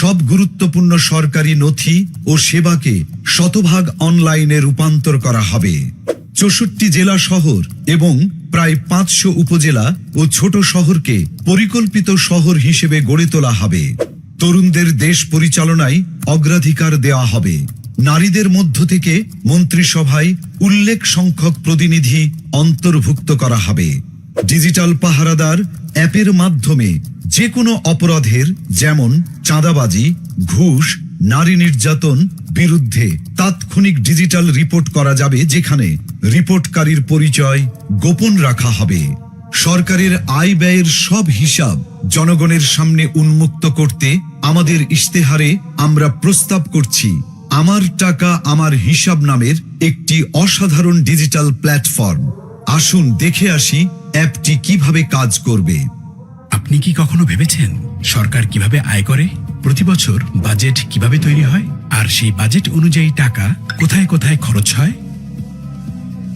সব গুরুত্বপূর্ণ সরকারি নথি ও সেবাকে শতভাগ অনলাইনে রূপান্তর করা হবে। চৌষট্টি জেলা শহর এবং প্রায় পাঁচশো উপজেলা ও ছোট শহরকে পরিকল্পিত শহর হিসেবে গড়ে তোলা হবে। তরুণদের দেশ পরিচালনায় অগ্রাধিকার দেওয়া হবে। নারীদের মধ্য থেকে মন্ত্রিসভায় উল্লেখ সংখ্যক প্রতিনিধি অন্তর্ভুক্ত করা হবে। ডিজিটাল পাহারাদার অ্যাপের মাধ্যমে যে কোনো অপরাধের যেমন চাঁদাবাজি, ঘুষ, নারী নির্যাতন বিরুদ্ধে তাৎক্ষণিক ডিজিটাল রিপোর্ট করা যাবে যেখানে রিপোর্টকারীর পরিচয় গোপন রাখা হবে। সরকারের আয় ব্যয়ের সব হিসাব জনগণের সামনে উন্মুক্ত করতে আমাদের ইশতেহারে আমরা প্রস্তাব করছি, আমার টাকা আমার হিসাব নামের একটি অসাধারণ ডিজিটাল প্ল্যাটফর্ম। আসুন দেখে আসি অ্যাপটি কীভাবে কাজ করবে। আপনি কি কখনো ভেবেছেন সরকার কীভাবে আয় করে? প্রতি বছর বাজেট কীভাবে তৈরি হয়? আর সেই বাজেট অনুযায়ী টাকা কোথায় কোথায় খরচ হয়?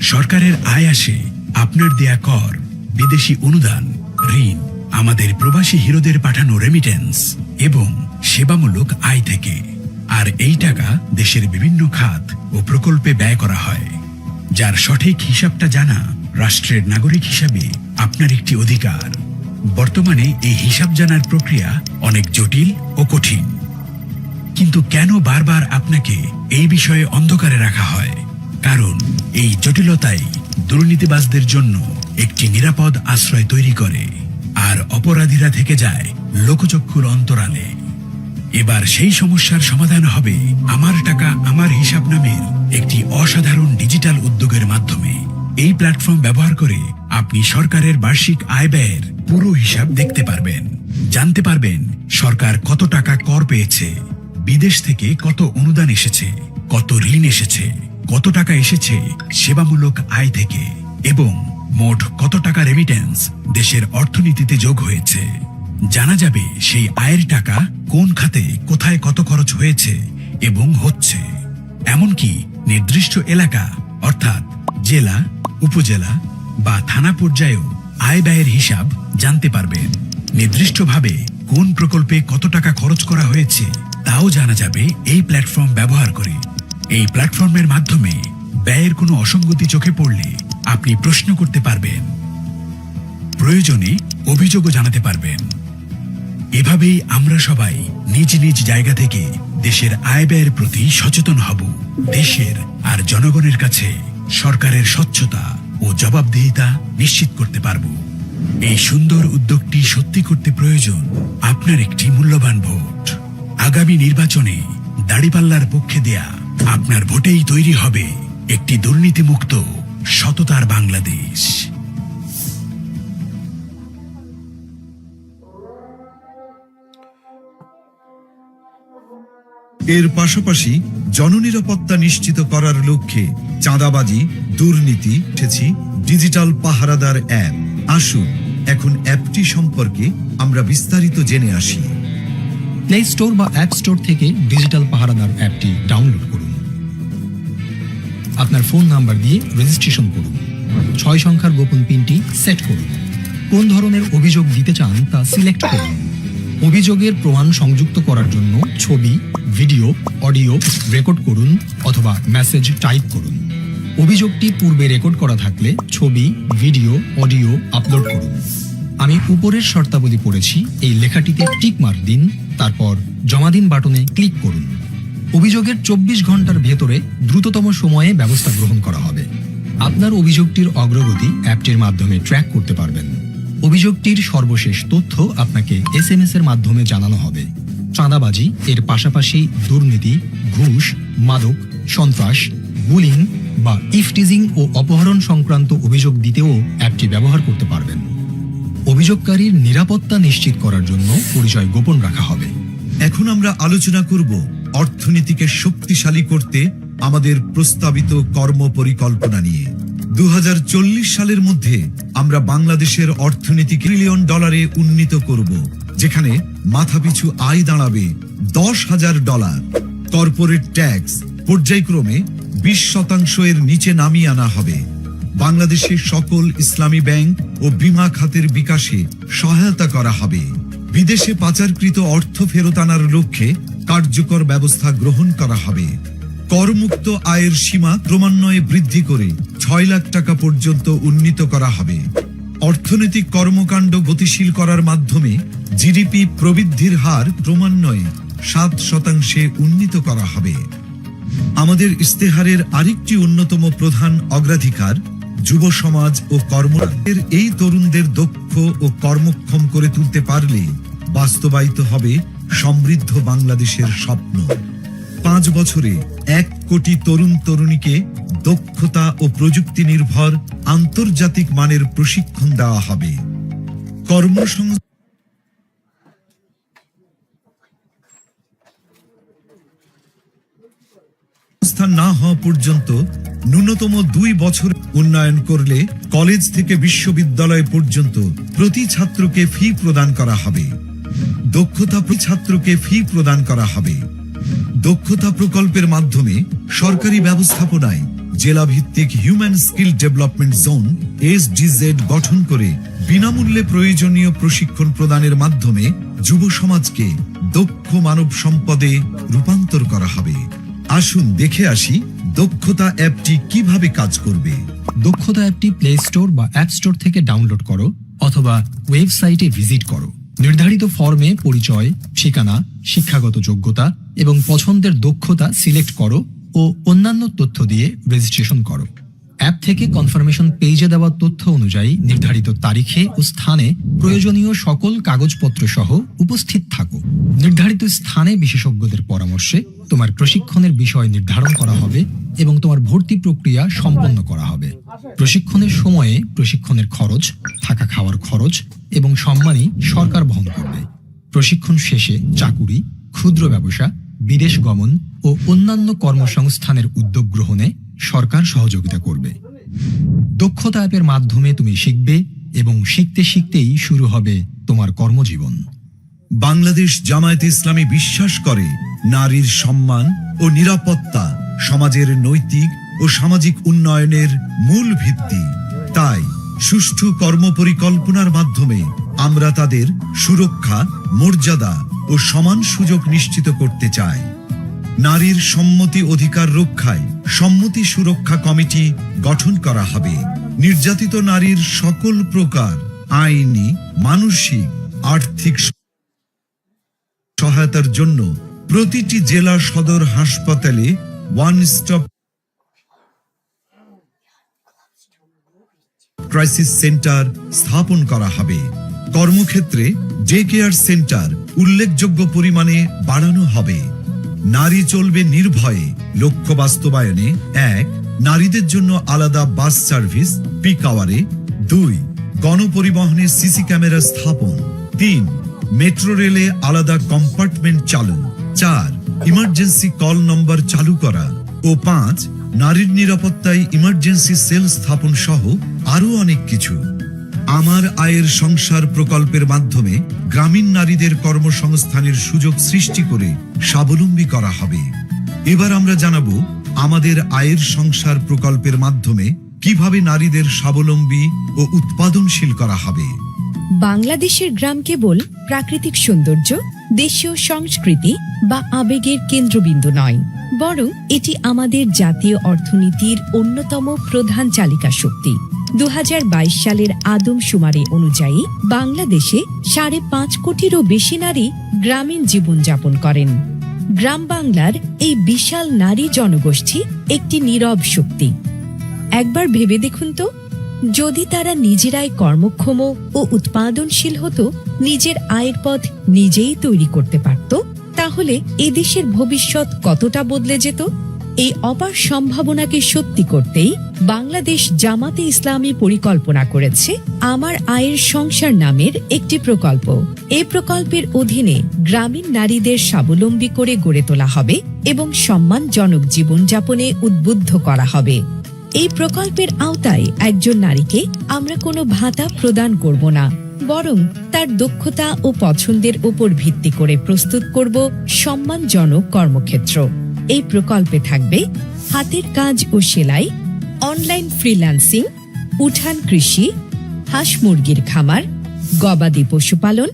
সরকারের আয় আসে আপনার দেয়া কর, বিদেশি অনুদান, ঋণ, আমাদের প্রবাসী হিরোদের পাঠানো রেমিটেন্স এবং সেবামূলক আয় থেকে। আর এই টাকা দেশের বিভিন্ন খাত ও প্রকল্পে ব্যয় করা হয়। যার সঠিক হিসাবটা জানা রাষ্ট্রের নাগরিক হিসাবে আপনার একটি অধিকার। বর্তমানে এই হিসাব জানার প্রক্রিয়া অনেক জটিল ও কঠিন। কিন্তু কেন বারবার আপনাকে এই বিষয়ে অন্ধকারে রাখা হয়? কারণ এই জটিলতাই দুর্নীতিবাজদের জন্য একটি নিরাপদ আশ্রয় তৈরি করে, আর অপরাধীরা থেকে যায় লোকচক্ষুর অন্তরালে। এবার সেই সমস্যার সমাধান হবে আমার টাকা আমার হিসাব নামের একটি অসাধারণ ডিজিটাল উদ্যোগের মাধ্যমে। এই প্ল্যাটফর্ম ব্যবহার করে আপনি সরকারের বার্ষিক আয় ব্যয়ের পুরো হিসাব দেখতে পারবেন। জানতে পারবেন সরকার কত টাকা কর পেয়েছে, বিদেশ থেকে কত অনুদান এসেছে, কত ঋণ এসেছে, কত টাকা এসেছে সেবামূলক আয় থেকে, এবং মোট কত টাকা রেমিটেন্স দেশের অর্থনীতিতে যোগ হয়েছে। জানা যাবে সেই আয়ের টাকা কোন খাতে, কোথায় কত খরচ হয়েছে এবং হচ্ছে। এমনকি নির্দিষ্ট এলাকা, অর্থাৎ জেলা, উপজেলা বা থানা পর্যায়েও আয় ব্যয়ের হিসাব জানতে পারবেন নির্দিষ্টভাবে কোন প্রকল্পে কত টাকা খরচ করা হয়েছে তাও জানা যাবে এই প্ল্যাটফর্ম ব্যবহার করে। এই প্ল্যাটফর্মের মাধ্যমে ব্যয়ের কোনো অসঙ্গতি চোখে পড়লে আপনি প্রশ্ন করতে পারবেন। প্রয়োজনে অভিযোগও জানাতে পারবেন। এভাবেই আমরা সবাই নিজ নিজ জায়গা থেকে দেশের আয় ব্যয়ের প্রতি সচেতন হব। দেশের আর জনগণের কাছে সরকারের স্বচ্ছতা ও জবাবদিহিতা নিশ্চিত করতে পারব। এই সুন্দর উদ্যোগটি সত্যি করতে প্রয়োজন আপনার একটি মূল্যবান ভোট। আগামী নির্বাচনে দাড়িপাল্লার পক্ষে দেয়া আপনার ভোটেই তৈরি হবে একটি দুর্নীতিমুক্ত, সততার বাংলাদেশ। এর পাশাপাশি জননিরাপত্তা নিশ্চিত করার লক্ষ্যে চাঁদাবাজি, দুর্নীতি, উঠেছি, ডিজিটাল পাহারাদার অ্যাপ। আসুন, এখন অ্যাপটি সম্পর্কে আমরা বিস্তারিত জেনে আসি। প্লে স্টোর বা অ্যাপ স্টোর থেকে ডিজিটাল পাহারাদার অ্যাপটি ডাউনলোড করুন। আপনার ফোন নাম্বার দিয়ে রেজিস্ট্রেশন করুন। ছয় সংখ্যার গোপন পিনটি সেট করুন। কোন ধরনের অভিযোগ দিতে চান তা সিলেক্ট করুন। অভিযোগের প্রমাণ সংযুক্ত করার জন্য ছবি ভিডিও অডিও রেকর্ড করুন অথবা মেসেজ টাইপ করুন। অভিযোগটি পূর্বে রেকর্ড করা থাকলে ছবি ভিডিও অডিও আপলোড করুন। আমি উপরের শর্তাবলী পড়েছি, এই লেখাটিতে টিক মার্ক দিন, তারপর জমা দিন বাটনে ক্লিক করুন। অভিযোগের চব্বিশ ঘণ্টার ভেতরে দ্রুততম সময়ে ব্যবস্থা গ্রহণ করা হবে। আপনার অভিযোগটির অগ্রগতি অ্যাপটির মাধ্যমে ট্র্যাক করতে পারবেন। অভিযোগটির সর্বশেষ তথ্য আপনাকে এস এর মাধ্যমে জানানো হবে। চাঁদাবাজি, এর পাশাপাশি দুর্নীতি, ঘুষ, মাদক, সন্ত্রাস, বুলিং বা ইফটিজিং ও অপহরণ সংক্রান্ত অভিযোগ দিতেও অ্যাপটি ব্যবহার করতে পারবেন। অভিযোগকারীর নিরাপত্তা নিশ্চিত করার জন্য পরিচয় গোপন রাখা হবে। এখন আমরা আলোচনা করব অর্থনীতিকে শক্তিশালী করতে আমাদের প্রস্তাবিত কর্ম পরিকল্পনা নিয়ে। দু হাজার চল্লিশ সালের মধ্যে আমরা বাংলাদেশের অর্থনীতি ট্রিলিয়ন ডলারে উন্নীত করব। যেখানে মাথাপিছু আয় দাঁড়াবে দশ হাজার ডলার। কর্পোরেট ট্যাক্স পর্যায়ক্রমে বিশ শতাংশ এর নিচে নামিয়ে আনা হবে। বাংলাদেশের সকল ইসলামী ব্যাংক ও বীমা খাতের বিকাশে সহায়তা করা হবে। বিদেশে পাচারকৃত অর্থ ফেরত আনার লক্ষ্যে কার্যকর ব্যবস্থা গ্রহণ করা হবে। করমুক্ত আয়ের সীমা ক্রমান্বয়ে বৃদ্ধি করে ছয় লাখ টাকা পর্যন্ত উন্নীত করা হবে। অর্থনৈতিক কর্মকাণ্ড গতিশীল করার মাধ্যমে জিডিপি প্রবৃদ্ধির হার ক্রমান্বয়ে সাত শতাংশে উন্নীত করা হবে। আমাদের ইস্তেহারের আরেকটি অন্যতম প্রধান অগ্রাধিকার, যুব সমাজ ও কর্মের এই তরুণদের দক্ষ ও কর্মক্ষম করে তুলতে পারলে বাস্তবায়িত হবে সমৃদ্ধ বাংলাদেশের স্বপ্ন। পাঁচ বছরে এক কোটি তরুণ তরুণীকে দক্ষতা ও প্রযুক্তি নির্ভর আন্তর্জাতিক মানের প্রশিক্ষণ দেওয়া হবে। কর্মসংস্থান সংস্থান না হওয়া পর্যন্ত ন্যূনতম দুই বছর উন্নয়ন করলে কলেজ থেকে বিশ্ববিদ্যালয় পর্যন্ত প্রতি ছাত্রকে ফি প্রদান করা হবে। দক্ষতা ছাত্রকে ফি প্রদান করা হবে। দক্ষতা প্রকল্পের মাধ্যমে সরকারি ব্যবস্থাপনায় জেলা ভিত্তিক human skill development zone S SDZ গঠন করে বিনামূল্যে প্রয়োজনীয় প্রশিক্ষণ প্রদানের মাধ্যমে যুব সমাজকে দক্ষ মানব সম্পদে রূপান্তর করা হবে। আসুন দেখে আসি দক্ষতা অ্যাপটি কীভাবে কাজ করবে। দক্ষতা অ্যাপটি প্লে স্টোর বা অ্যাপ স্টোর থেকে ডাউনলোড করো অথবা ওয়েবসাইটে ভিজিট করো। নির্ধারিত ফর্মে পরিচয়, ঠিকানা, শিক্ষাগত যোগ্যতা এবং পছন্দের দক্ষতা সিলেক্ট করো ও অন্যান্য তথ্য দিয়ে রেজিস্ট্রেশন করো। অ্যাপ থেকে কনফার্মেশন পেজে দেওয়া তথ্য অনুযায়ী নির্ধারিত তারিখে ও স্থানে প্রয়োজনীয় সকল কাগজপত্র সহ উপস্থিত থাকো। নির্ধারিত স্থানে বিশেষজ্ঞদের পরামর্শে তোমার প্রশিক্ষণের বিষয় নির্ধারণ করা হবে এবং তোমার ভর্তি প্রক্রিয়া সম্পন্ন করা হবে। প্রশিক্ষণের সময়ে প্রশিক্ষণের খরচ, থাকা খাওয়ার খরচ এবং সম্মানই সরকার বহন করবে। প্রশিক্ষণ শেষে চাকুরি, ক্ষুদ্র ব্যবসা, বিদেশ গমন ও অন্যান্য কর্মসংস্থানের উদ্যোগ গ্রহণে সরকার সহযোগিতা করবে। দক্ষতা অ্যাপের মাধ্যমে তুমি শিখবে এবং শিখতে শিখতেই শুরু হবে তোমার কর্মজীবন। বাংলাদেশ জামায়াতে ইসলামী বিশ্বাস করে নারীর সম্মান ও নিরাপত্তা সমাজের নৈতিক ও সামাজিক উন্নয়নের মূল ভিত্তি। তাই সুষ্ঠু কর্মপরিকল্পনার মাধ্যমে আমরা তাদের সুরক্ষা, মর্যাদা ও সমান সুযোগ নিশ্চিত করতে চাই। নারীর সম্মতি অধিকার রক্ষায় সম্মতি সুরক্ষা কমিটি গঠন করা হবে। নির্যাতিত নারীর সকল প্রকার আইনি, মানসিক, আর্থিক সহায়তার জন্য প্রতিটি জেলা সদর হাসপাতালে ওয়ান স্টপ ক্রাইসিস সেন্টার স্থাপন করা হবে। কর্মক্ষেত্রে ডে কেয়ার সেন্টার উল্লেখযোগ্য পরিমাণে বাড়ানো হবে। নারী চলবে নির্ভয়ে। লক্ষ্য বাস্তবায়নে এক, নারীদের জন্য আলাদা বাস সার্ভিস, পিক আওয়ারে। দুই গণপরিবহনে সিসি ক্যামেরা স্থাপন। তিন, মেট্রো রেলে আলাদা কম্পার্টমেন্ট চালু। চার, ইমার্জেন্সি কল নম্বর চালু করা। ও পাঁচ, নারীর নিরাপত্তায় ইমার্জেন্সি সেল স্থাপন সহ আরও অনেক কিছু। আমার আয়ের সংসার প্রকল্পের মাধ্যমে গ্রামীণ নারীদের কর্মসংস্থানের সুযোগ সৃষ্টি করে স্বাবলম্বী করা হবে। এবার আমরা জানাব আমাদের আয়ের সংসার প্রকল্পের মাধ্যমে কীভাবে নারীদের স্বাবলম্বী ও উৎপাদনশীল করা হবে। বাংলাদেশের গ্রাম কেবল প্রাকৃতিক সৌন্দর্য, দেশীয় সংস্কৃতি বা আবেগের কেন্দ্রবিন্দু নয়, বরং এটি আমাদের জাতীয় অর্থনীতির অন্যতম প্রধান চালিকা শক্তি। দু হাজার বাইশ সালের আদমশুমারি অনুযায়ী বাংলাদেশে সাড়ে পাঁচ কোটিরও বেশি নারী গ্রামীণ জীবনযাপন করেন। গ্রাম বাংলার এই বিশাল নারী জনগোষ্ঠী একটি নীরব শক্তি। একবার ভেবে দেখুন তো, যদি তারা নিজেরাই কর্মক্ষম ও উৎপাদনশীল হতো, নিজের আয়ের পথ নিজেই তৈরি করতে পারত, তাহলে এদেশের ভবিষ্যৎ কতটা বদলে যেত? এই অপার সম্ভাবনাকে সত্যি করতেই বাংলাদেশ জামাতে ইসলামী পরিকল্পনা করেছে আমার আয়ের সংসার নামের একটি প্রকল্প। এই প্রকল্পের অধীনে গ্রামীণ নারীদের স্বাবলম্বী করে গড়ে তোলা হবে এবং সম্মানজনক জীবনযাপনে উদ্বুদ্ধ করা হবে। এই প্রকল্পের আওতায় একজন নারীকে আমরা কোনো ভাতা প্রদান করব না, বরং তার দক্ষতা ও পছন্দের উপর ভিত্তি করে প্রস্তুত করব সম্মানজনক কর্মক্ষেত্র। এই প্রকল্পে থাকবে হাতের কাজ ও সেলাই, অনলাইন ফ্রিল্যান্সিং, উঠান কৃষি, হাঁস মুরগির খামার, গবাদি পশুপালন,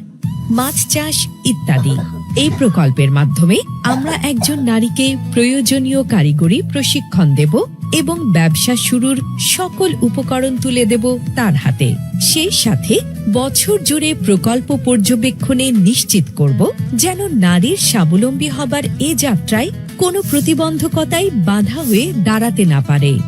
মাছ চাষ ইত্যাদি। এই প্রকল্পের মাধ্যমে আমরা একজন নারীকে প্রয়োজনীয় কারিগরি প্রশিক্ষণ দেব এবং ব্যবসা শুরুর সকল উপকরণ তুলে দেব তার হাতে। সেই সাথে বছর জুড়ে প্রকল্প পর্যবেক্ষণে নিশ্চিত করব যেন নারীর স্বাবলম্বী হবার এ যাত্রায় কোনো প্রতিবন্ধকতাই বাধা হয়ে দাঁড়াতে না পারে।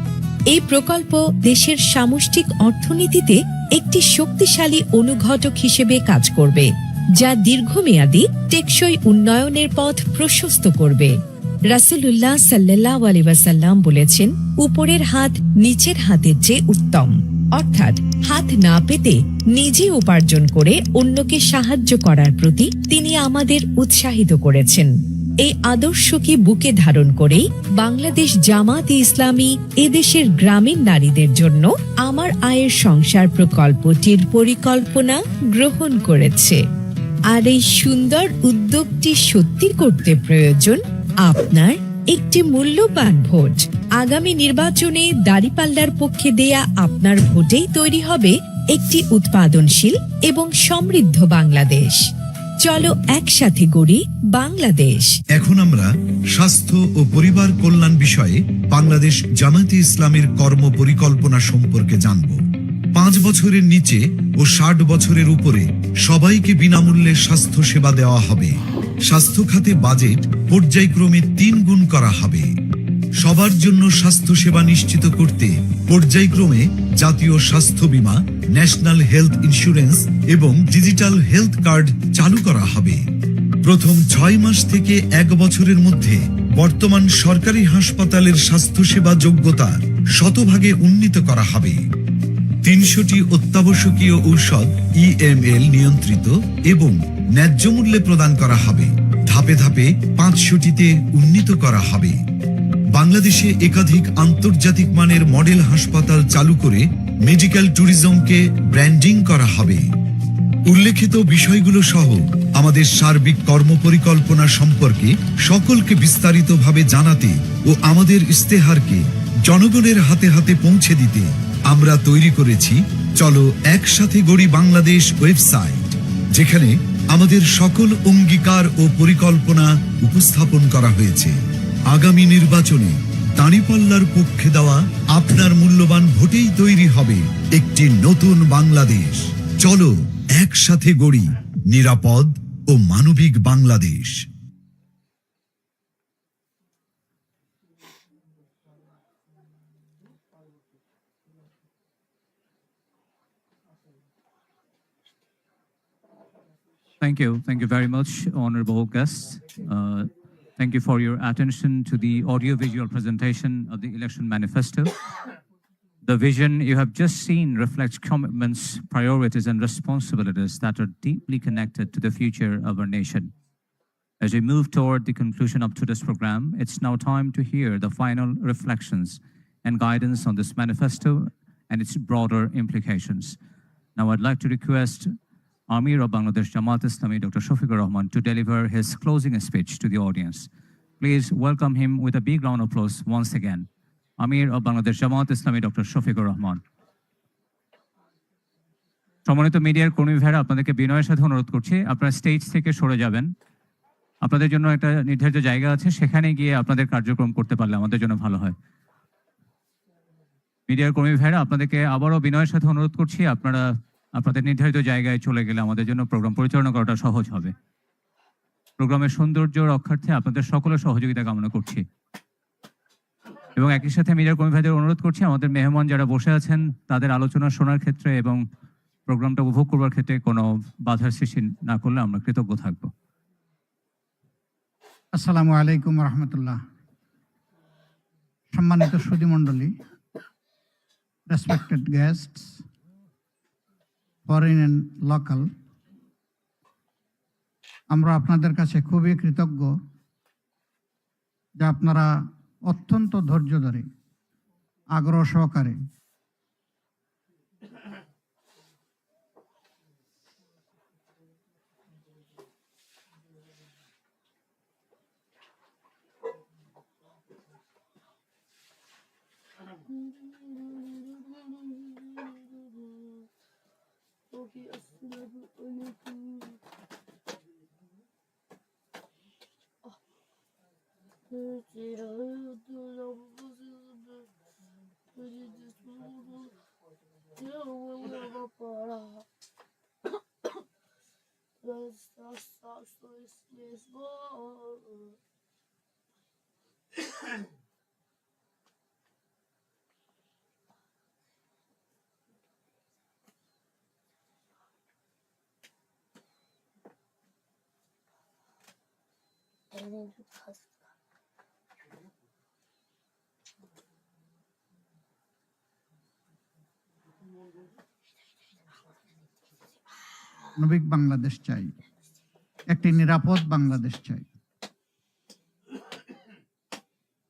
এই প্রকল্প দেশের সামষ্টিক অর্থনীতিতে একটি শক্তিশালী অনুঘটক হিসেবে কাজ করবে, যা দীর্ঘমেয়াদী টেকসই উন্নয়নের পথ প্রশস্ত করবে। রাসূলুল্লাহ সাল্লাহ আলী ওয়াসাল্লাম বলেছেন, উপরের হাত নিচের হাতের চেয়ে উত্তম। অর্থাৎ, হাত না পেতে নিজে উপার্জন করে অন্যকে সাহায্য করার প্রতি তিনি আমাদের উৎসাহিত করেছেন। এই আদর্শকে বুকে ধারণ করেই বাংলাদেশ জামাত ইসলামী এদেশের গ্রামীণ নারীদের জন্য আমার আয়ের সংসার প্রকল্পটির পরিকল্পনা গ্রহণ করেছে। আর এই সুন্দর উদ্যোগটি সত্যি করতে প্রয়োজন আপনার একটি মূল্যবান ভোট। আগামী নির্বাচনে দাঁড়িপাল্লার পক্ষে দেয়া আপনার ভোটেই তৈরি হবে একটি উৎপাদনশীল এবং সমৃদ্ধ বাংলাদেশ। চলো একসাথে গড়ি বাংলাদেশ। এখন আমরা স্বাস্থ্য ও পরিবার কল্যাণ বিষয়ে বাংলাদেশ জামায়াতে ইসলামের কর্ম পরিকল্পনা সম্পর্কে জানব। পাঁচ বছরের নিচে ও ষাট বছরের উপরে সবাইকে বিনামূল্যে স্বাস্থ্য সেবা দেওয়া হবে। স্বাস্থ্য খাতে বাজেট পর্যায়ক্রমে তিন গুণ করা হবে। সবার জন্য স্বাস্থ্য সেবা নিশ্চিত করতে পর্যায়ক্রমে জাতীয় স্বাস্থ্য বীমা, ন্যাশনাল হেলথ ইন্স্যুরেন্স এবং ডিজিটাল হেলথ কার্ড চালু করা হবে। প্রথম ছয় মাস থেকে এক বছরের মধ্যে বর্তমান সরকারি হাসপাতালের স্বাস্থ্যসেবা যোগ্যতা শতভাগে উন্নীত করা হবে। তিনশোটি অত্যাবশ্যকীয় ঔষধ ইএমএল নিয়ন্ত্রিত এবং ন্যায্য মূল্যে প্রদান করা হবে। ধাপে ধাপে পাঁচশোটিতে উন্নীত করা হবে। বাংলাদেশে একাধিক আন্তর্জাতিক মানের মডেল হাসপাতাল চালু করে মেডিকেল ট্যুরিজমকে ব্র্যান্ডিং করা হবে। উল্লেখিত বিষয়গুলো সহ আমাদের সার্বিক কর্মপরিকল্পনা সম্পর্কে সকলকে বিস্তারিতভাবে জানাতে ও আমাদের ইস্তেহারকে জনগণের হাতে হাতে পৌঁছে দিতে আমরা তৈরি করেছি চলো একসাথে গড়ি বাংলাদেশ ওয়েবসাইট, যেখানে আমাদের সকল অঙ্গীকার ও পরিকল্পনা উপস্থাপন করা হয়েছে। আগামী নির্বাচনে দাঁড়িপাল্লার পক্ষে দেওয়া আপনার মূল্যবান ভোটেই তৈরি হবে একটি নতুন বাংলাদেশ চলো একসাথে গড়ি নিরাপদ ও মানবিক Bangladesh Thank you. Thank you very much, honorable guests. Uh, Thank you for your attention to the audiovisual presentation of the election manifesto. The vision you have just seen reflects commitments, priorities, and responsibilities that are deeply connected to the future of our nation. As we move toward the conclusion of today's program, it's now time to hear the final reflections and guidance on this manifesto and its broader implications. Now, I'd like to request Amir of Bangladesh Jamaat Islami, Dr. Shafiqur Rahman, to deliver his closing speech to the audience. Please welcome him with a big round of applause once again. Amir of Bangladesh Jamaat Islami, Dr. Shafiqur Rahman. সম্মানিত মিডিয়ার কর্মী ভাইরা আপনাদেরকে বিনয়ের সাথে অনুরোধ করছি আপনারা স্টেজ থেকে সরে যাবেন আপনাদের জন্য একটা নির্ধারিত জায়গা আছে সেখানে গিয়ে আপনাদের কার্যক্রম করতে পারলে আমাদের জন্য ভালো হয় মিডিয়ার কর্মী ভাইরা আপনাদেরকে আবারও বিনয়ের সাথে অনুরোধ করছি আপনারা আপনাদের নির্ধারিত জায়গায় চলে গেলে আমাদের জন্য প্রোগ্রাম পরিচালনা করাটা সহজ হবে। প্রোগ্রামের সৌন্দর্য রক্ষার্থে আপনাদের সকলের সহযোগিতা কামনা করছি। এবং একই সাথে মিডিয়ার কর্মী ভাইদের অনুরোধ করছি, আমাদের মেহমান যারা বসে আছেন, তাদের আলোচনা শোনার ক্ষেত্রে এবং প্রোগ্রামটা উপভোগ করবার ক্ষেত্রে কোনো বাধার সৃষ্টি না করলে আমরা কৃতজ্ঞ থাকব। আসসালামু আলাইকুম রহমতুল্লাহ। সম্মানিত সুধীমণ্ডলী respected guests foreign and local আমরা আপনাদের কাছে খুবই কৃতজ্ঞ যে আপনারা অত্যন্ত ধৈর্য ধরে আগ্রহ সহকারে Mm-hmm. Tirando não eu vou desculpas. Não leva para. Mas está só estou. Bangladesh চাই। একটি নিরাপদ বাংলাদেশ চাই।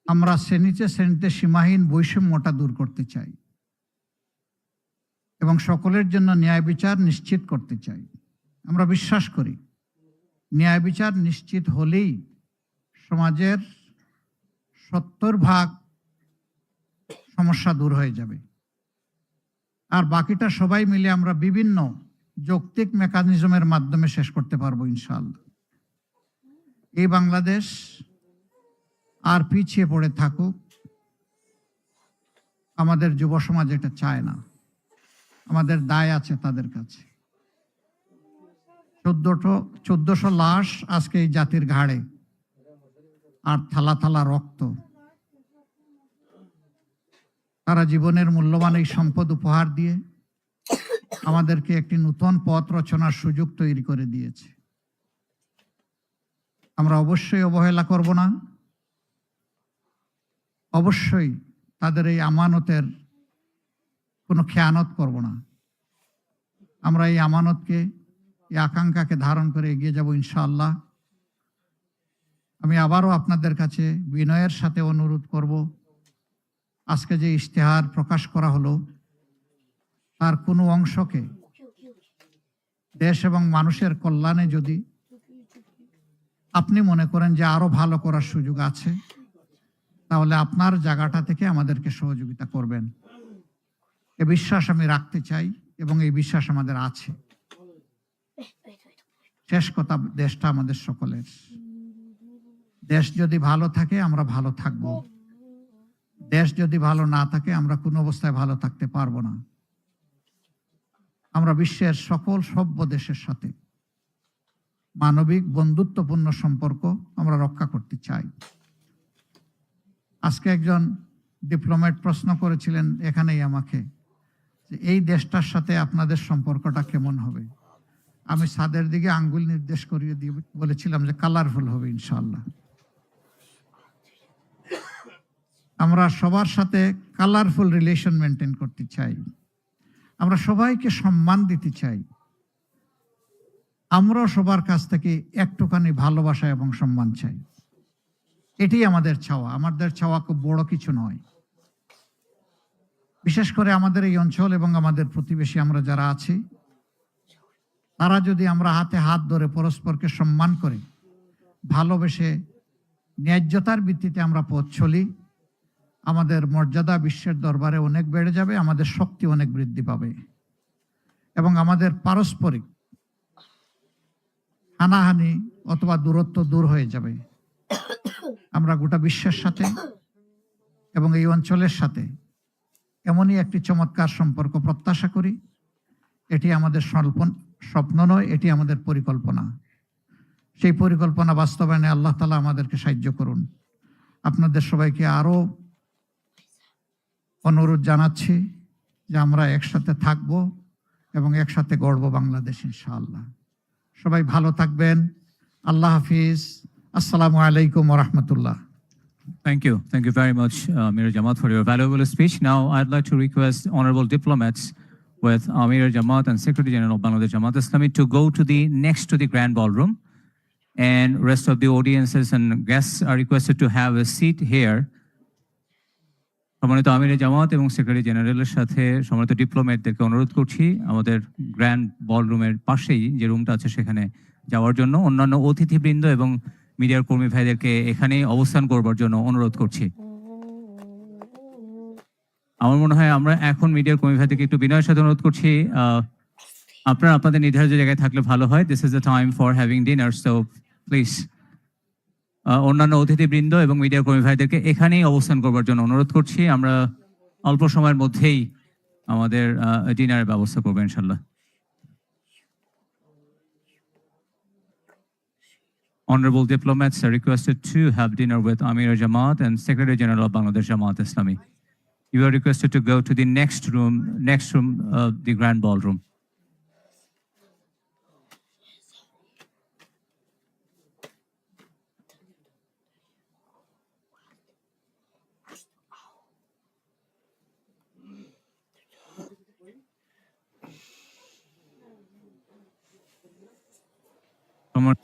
আমরা শ্রেণীতে শ্রেণীতে সীমাহীন বৈষম্যটা দূর করতে চাই এবং সকলের জন্য ন্যায় বিচার নিশ্চিত করতে চাই। আমরা বিশ্বাস করি, ন্যায় বিচার নিশ্চিত হলেই সমাজের সত্তর ভাগ সমস্যা দূর হয়ে যাবে। আর বাকিটা সবাই মিলে আমরা বিভিন্ন যৌক্তিক মেকানিজমের মাধ্যমে শেষ করতে পারব ইনশাল্লাহ এই বাংলাদেশ আর পিছিয়ে পড়ে থাকুক, আমাদের যুব সমাজ এটা চায় না। আমাদের দায় আছে তাদের কাছে। চোদ্দশো চোদ্দশো লাশ আজকে এই জাতির ঘাড়ে। আর থালা থালা রক্ত। তারা জীবনের মূল্যবান এই সম্পদ উপহার দিয়ে আমাদেরকে একটি নতুন পথ রচনার সুযোগ তৈরি করে দিয়েছে। আমরা অবশ্যই অবহেলা করব না। অবশ্যই তাদের এই আমানতের কোনো খেয়ানত করব না। আমরা এই আমানতকে, এই আকাঙ্ক্ষাকে ধারণ করে এগিয়ে যাব ইনশাআল্লাহ। আমি আবারও আপনাদের কাছে বিনয়ের সাথে অনুরোধ করব। আজকে যে ইশতেহার প্রকাশ করা হলো, তার কোনো অংশকে দেশ এবং মানুষের কল্যাণে যদি আপনি মনে করেন যে আরও ভালো করার সুযোগ আছে, তাহলে আপনার জায়গাটা থেকে আমাদেরকে সহযোগিতা করবেন। এ বিশ্বাস আমি রাখতে চাই এবং এই বিশ্বাস আমাদের আছে। শেষ কথা দেশটা আমাদের সকলের। দেশ যদি ভালো থাকে, আমরা ভালো থাকব। দেশ যদি ভালো না থাকে, আমরা কোনো অবস্থায় ভালো থাকতে পারব না। আমরা বিশ্বের সকল সভ্য দেশের সাথে মানবিক বন্ধুত্বপূর্ণ সম্পর্ক আমরা রক্ষা করতে চাই। আজকে একজন ডিপ্লোমেট প্রশ্ন করেছিলেন এখানেই আমাকে, যে এই দেশটার সাথে আপনাদের সম্পর্কটা কেমন হবে? আমি সাদের দিকে আঙ্গুল নির্দেশ করিয়ে দিয়ে বলেছিলাম যে কালারফুল হবে ইনশাল্লাহ আমরা সবার সাথে কালারফুল রিলেশন মেনটেন করতে চাই। আমরা সবাইকে সম্মান দিতে চাই। আমরাও সবার কাছ থেকে একটুখানি ভালোবাসা এবং সম্মান চাই। এটি আমাদের চাওয়া। আমাদের চাওয়া খুব বড় কিছু নয়। বিশেষ করে আমাদের এই অঞ্চল এবং আমাদের প্রতিবেশী আমরা যারা আছি, তারা যদি আমরা হাতে হাত ধরে পরস্পরকে সম্মান করে, ভালোবেসে ন্যায্যতার ভিত্তিতে আমরা পথ চলি আমাদের মর্যাদা বিশ্বের দরবারে অনেক বেড়ে যাবে, আমাদের শক্তি অনেক বৃদ্ধি পাবে। এবং আমাদের পারস্পরিক হানাহানি অথবা দূরত্ব দূর হয়ে যাবে। আমরা গোটা বিশ্বের সাথে এবং এই অঞ্চলের সাথে এমনই একটি চমৎকার সম্পর্ক প্রত্যাশা করি। এটি আমাদের স্বপ্ন নয়, এটি আমাদের পরিকল্পনা। সেই পরিকল্পনা বাস্তবায়নে আল্লাহ তালা আমাদেরকে সাহায্য করুন। আপনাদের সবাইকে আরও অনুরোধ জানাচ্ছি যে আমরা একসাথে থাকব এবং একসাথে গড়ব বাংলাদেশ ইনশাআল্লাহ সবাই ভালো থাকবেন আল্লাহ হাফিজ আসসালামু আলাইকুম রহমতুল্লাহ Thank you. Thank you very much, uh, Amir Jamaat, for your valuable speech. Now, I'd like to request honorable diplomats with Amir Jamaat and Secretary General of Bangladesh Jamaat Islami to go to the next to the grand ballroom. And rest of the audiences and guests are requested to have a seat here. সম্মানিত আমির জামাত এবং secretary জেনারেলের সাথে সম্মানিত ডিপ্লোমেটদেরকে অনুরোধ করছি আমাদের grand বলরুমের পাশেই যে রুমটা আছে সেখানে যাওয়ার জন্য অন্যান্য অতিথিবৃন্দ এবং মিডিয়ার কর্মী ভাইদেরকে এখানেই অবস্থান করবার জন্য অনুরোধ করছি। আমার মনে হয় আমরা এখন মিডিয়ার কর্মী ভাইদেরকে একটু বিনয়ের সাথে অনুরোধ করছি। আপনারা আপনাদের নির্ধারিত জায়গায় থাকলে ভালো হয়। This is the time for having dinner so please অন্যান্য অতিথিবৃন্দ এবং মিডিয়া কর্মী ভাইদেরকে এখানেই অবস্থান করবার জন্য অনুরোধ করছি আমরা অল্প সময়ের মধ্যেই আমাদের ডিনারের ব্যবস্থা করব ইনশাল্লাহ Honorable diplomats are requested to have dinner with Amir Jamaat and Secretary General of Bangladesh Jamaat Islami. You are requested to go to the next room, next room, uh, the grand ballroom. 哥们。